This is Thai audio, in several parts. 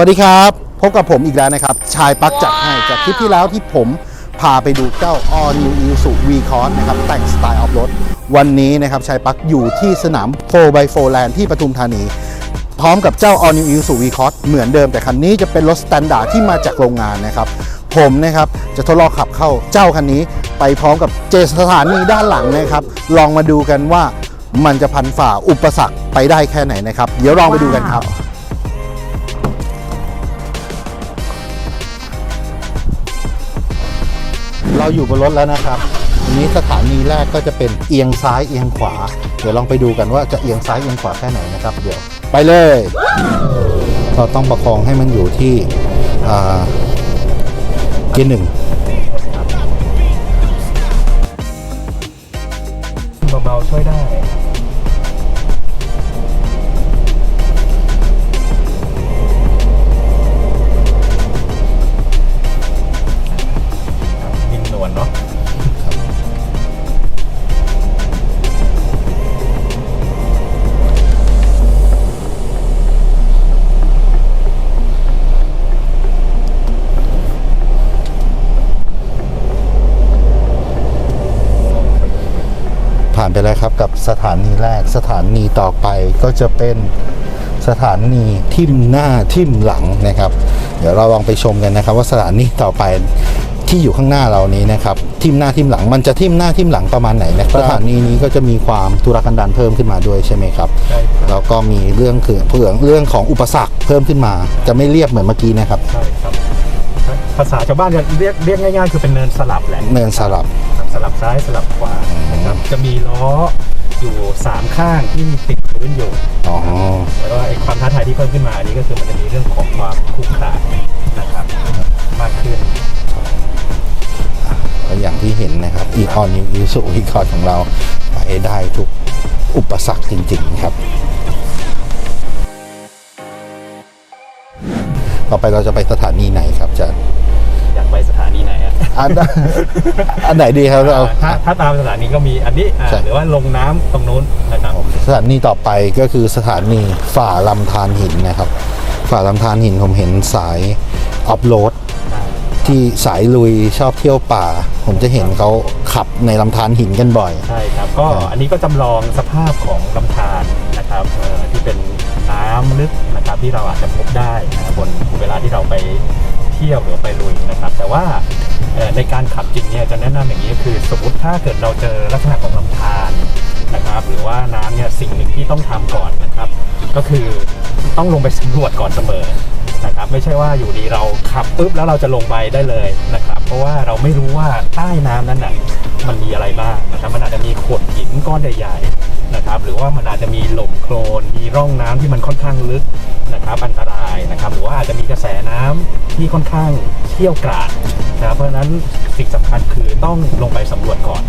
วัสดีครับ พบกับผมอีกแล้วนะครับ ชายปักจัดให้จากคลิปที่แล้วที่ผมพาไปดูเจ้า All New Isuzu V Cross นะครับ แต่งสไตล์ออฟโรดวันนี้นะครับ ชายปักอยู่ที่สนาม 4x4 Land ที่ปทุมธานี พร้อมกับเจ้า All New Isuzu V Cross เหมือนเดิมแต่คันนี้จะเป็นรถสแตนดาร์ดที่มาจากโรงงานนะครับ ผมนะครับ จะทดลองขับเข้าเจ้าคันนี้ ไปพร้อมกับเจสถานีด้านหลังนะครับ ลองมาดูกันว่ามันจะพันฝ่าอุปสรรคไปได้แค่ไหนนะครับ เดี๋ยวลองไปดูกันครับ เราอยู่บนรถแล้วนะครับอันนี้สถานีแรกก็จะเป็นเอียงซ้ายเอียงขวา เดี๋ยวลองไปดูกันว่าจะเอียงซ้ายเอียงขวาแค่ไหนนะครับ เดี๋ยวไปเลยเราต้องประคองให้มันอยู่ที่อ่าเกียร์หนึ่งเบาๆช่วยได้านไปแล้วครับกับสถานีแรกสถานีต่อไปก็จะเป็นสถานีทิมหน้าทิมหลังนะครับ เดี๋ยวเราลองไปชมกันนะครับ ว่าสถานีต่อไปที่อยู่ข้างหน้าเรานี้นะครับทิมหน้าทิมหลังมันจะทิมหน้าทิมหลังประมาณไหนนะสถานีนี้ก็จะมีความทุรกันดารเพิ่มขึ้นมาด้วยใช่ไหมครับใช่ครับแล้วก็มีเรื่องคือเพื่องเรื่องของอุปสรรคเพิ่มขึ้นมา จะไม่เรียบเหมือนเมื่อกี้นะครับใช่ครับ ภาษาชาวบ้านจะเรียกเรียกง่าย ๆ คือเป็นเนินสลับแหละเนินสลับครับสลับซ้ายสลับขวานะครับจะมีล้ออยู่ 3 ข้างที่ติดพื้นอยู่อ๋อแล้วก็ไอ้ความท้าทายที่เพิ่มขึ้นมาอันนี้ก็คือมันจะมีเรื่องของความขรุขระนะครับมากขึ้นก็อย่างที่เห็นนะครับอีออนนิวอิสุอีคอร์ของเราไปได้ทุกอุปสรรคจริง ๆ ครับ ต่อไปเราจะไปสถานีไหนครับอาจารย์อยากไปสถานีไหนอะอันอันไหนดีครับเรา ถ้าถ้าตามสถานีก็มีอันนี้อ่าใช่ หรือว่าลงน้ำตรงนู้นนะครับสถานีต่อไปก็คือสถานีฝ่าลำธารหินนะครับ ฝ่าลำธารหินผมเห็นสายออฟโรด ที่สายลุยชอบเที่ยวป่า ผมจะเห็นเขาขับในลำธารหินกันบ่อย ใช่ครับ ก็ครับอันนี้ก็จำลองสภาพของลำธารนะครับเอ่อที่เป็นน้ำลึกนะครับที่เราอาจจะพบได้นะครับบนเวลาที่เราไปเที่ยวหรือไปลุยนะครับ แต่ว่าเอ่อในการขับจริงเนี่ยจะแนะนำอย่างนี้ก็คือสมมติถ้าเกิดเราเจอลักษณะของลำธารนะครับ หรือว่าน้ำเนี่ยสิ่งหนึ่งที่ต้องทำก่อนนะครับ ก็คือต้องลงไปสำรวจก่อนเสมอ นะครับไม่ใช่ว่าอยู่ดีเราขับปุ๊บแล้วเราจะลงไปได้เลยนะครับ เพราะว่าเราไม่รู้ว่าใต้น้ำนั้นน่ะมันมีอะไรบ้างนะครับมันอาจจะมีโขดหินก้อนใหญ่ๆนะครับหรือว่ามันอาจจะมีหล่มโคลนมีร่องน้ำที่มันค่อนข้างลึกนะครับอันตรายนะครับ หรือว่าอาจจะมีกระแสน้ำที่ค่อนข้างเชี่ยวกราดนะครับเพราะฉะนั้นสิ่งสำคัญคือต้องลงไปสำรวจก่อน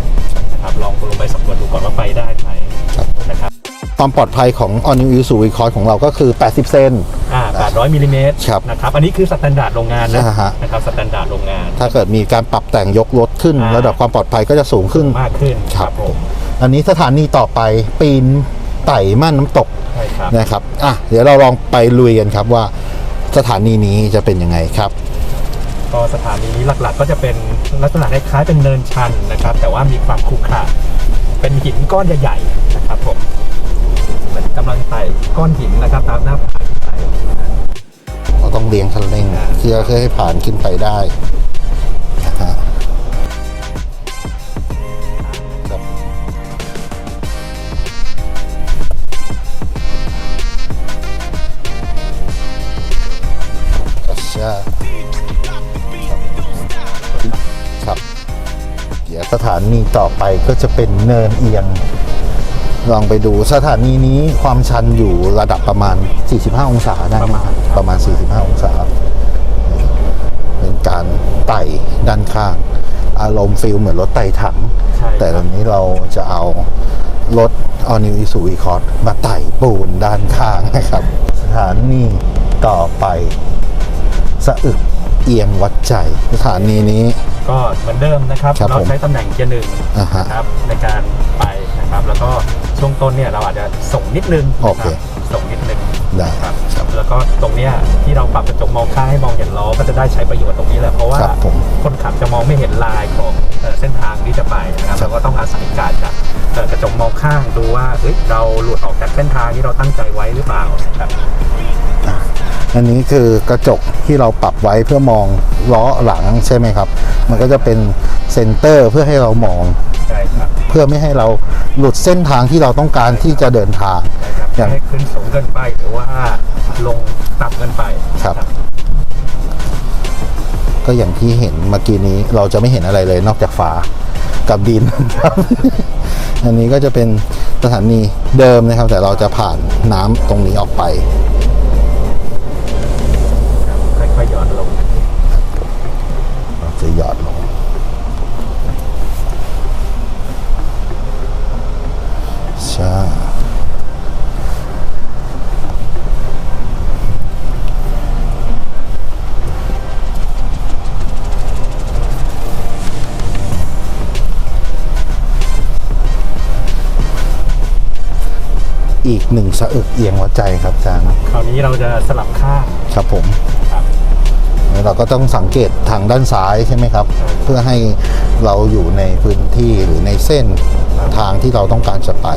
นะครับลองลงไปสำรวจดูก่อนว่าไปได้ไหมครับนะครับความปลอดภัยของ All New Isuzu V-Cross ของเราก็คือ 80 เซนอ่า 800มิลลิเมตรครับนะครับอันนี้คือสแตนดาร์ดโรงงานนะอ่าฮะ นะครับสแตนดาร์ดโรงงาน ถ้าเกิดมีการปรับแต่งยกรถขึ้น อ่า ระดับความปลอดภัยก็จะสูงขึ้น มากขึ้นครับ ผมอันนี้สถานีต่อไปปีนไต่ม่านน้ำตกใช่ครับ นะครับอะเดี๋ยวเราลองไปลุยกันครับว่าสถานีนี้จะเป็นยังไงครับ ก็สถานีนี้หลักๆ ก็จะเป็นลักษณะคล้ายๆเป็นเนินชันนะครับ แต่ว่ามีความขรุขระเป็นหินก้อนใหญ่ๆนะครับผมเหมือนกำลังไต่ก้อนหินนะครับตามหน้าผาที่ไต่นะครับ เราต้องเลี้ยงคันเร่งอ่าเพื่อให้ผ่านขึ้นไปได้นะฮะครับกระชากครับ เดี๋ยวสถานีต่อไปก็จะเป็นเนินเอียง ลองไปดูสถานีนี้ความชันอยู่ระดับประมาณ 45 องศาได้ไหมครับประมาณ 45 องศา เป็นการไต่ด้านข้าง อารมณ์ฟิลเหมือนรถไต่ถังใช่แต่ตอนนี้เราจะเอารถ All New Isuzu V-Cross มาไต่ปูนด้านข้างนะครับ สถานีต่อไปสะอึก เอียงวัดใจสถานีนี้ ก็เหมือนเดิมนะครับ ครับเราผมใช้ตำแหน่งเกียร์หนึ่งอ่าฮะนะครับในการไปนะครับ แล้วก็ช่วงต้นเนี่ยเราอาจจะส่งนิดนึงโอเค นะรับส่งนิดนึงได้ครับครับแล้วก็ตรงเนี้ยที่เราปรับกระจกมองข้างให้มองเห็นล้อก็จะได้ใช้ประโยชน์ตรงนี้แหละเพราะว่าครับผมคนขับจะมองไม่เห็นลายของเอ่อเส้นทางที่จะไปนะครับครับ เราก็ต้องอาศัยการจากเอ่อกระจกมองข้างดูว่าเฮ้ยเราหลุดออกจากเส้นทางที่เราตั้งใจไว้หรือเปล่านะครับ อันนี้คือกระจกที่เราปรับไว้เพื่อมองล้อหลังใช่ไหมครับ มันก็จะเป็นเซนเตอร์เพื่อให้เรามองใช่ครับเพื่อไม่ให้เราหลุดเส้นทางที่เราต้องการที่จะเดินทางใช่ครับอย่างไม่ให้ขึ้นสูงเกินไปหรือว่าลงต่ำเกินไปครับ ก็อย่างที่เห็นเมื่อกี้นี้เราจะไม่เห็นอะไรเลยนอกจากฟ้ากับดินครับ อันนี้ก็จะเป็นสถานีเดิมนะครับ แต่เราจะผ่านน้ำตรงนี้ออกไป จะหยอดลง ใช่อีกหนึ่งสะอึกเอียงหัวใจครับอาจารย์ คราวนี้เราจะสลับข้างครับผม เราก็ต้องสังเกตทางด้านซ้ายใช่ไหมครับ เพื่อให้เราอยู่ในพื้นที่หรือในเส้นทางที่เราต้องการจะไป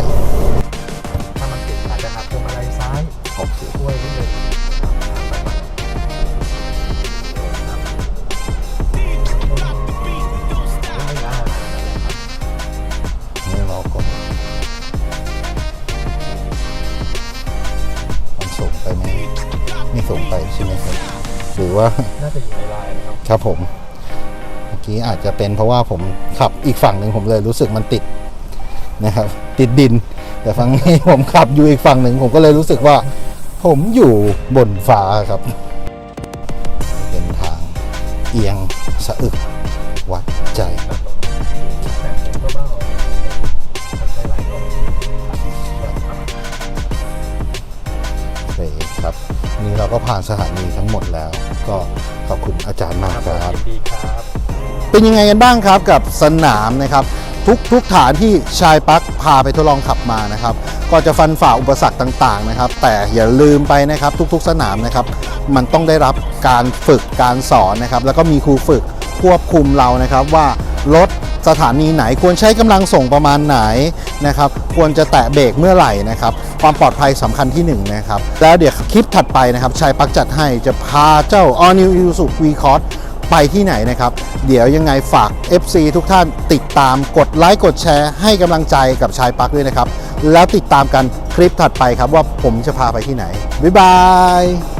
ว่า น่าจะอยู่ในลายนะครับ ครับผมเมื่อกี้อาจจะเป็นเพราะว่าผมขับอีกฝั่งหนึ่งผมเลยรู้สึกมันติดนะครับ ติดดิน แต่ฝั่งนี้ผมขับอยู่อีกฝั่งหนึ่งผมก็เลยรู้สึกว่า ผมอยู่บนฟ้าครับ เป็นทางเอียงสะอึกวัดใจ ก็ผ่านสถานีทั้งหมดแล้ว ก็ขอบคุณอาจารย์มากครับครับยินดีครับ เป็นยังไงกันบ้างครับกับสนามนะครับ ทุกทุกฐานที่ชายปักพาไปทดลองขับมานะครับ ก็จะฟันฝ่าอุปสรรคต่างๆนะครับ แต่อย่าลืมไปนะครับ ทุกๆสนามนะครับ มันต้องได้รับการฝึกการสอนนะครับ แล้วก็มีครูฝึกควบคุมเรานะครับว่ารถ สถานีไหนควรใช้กำลังส่งประมาณไหนนะครับควรจะแตะเบรกเมื่อไหร่นะครับความปลอดภัยสำคัญที่หนึ่งนะครับแล้วเดี๋ยวคลิปถัดไปนะครับชายปักจัดให้จะพาเจ้า All New Isuzu V-Cross ไปที่ไหนนะครับ เดี๋ยวยังไงฝาก FC ทุกท่านติดตามกดไลค์กดแชร์ให้กำลังใจกับชายปักด้วยนะครับ แล้วติดตามกันคลิปถัดไปครับว่าผมจะพาไปที่ไหน บ๊ายบาย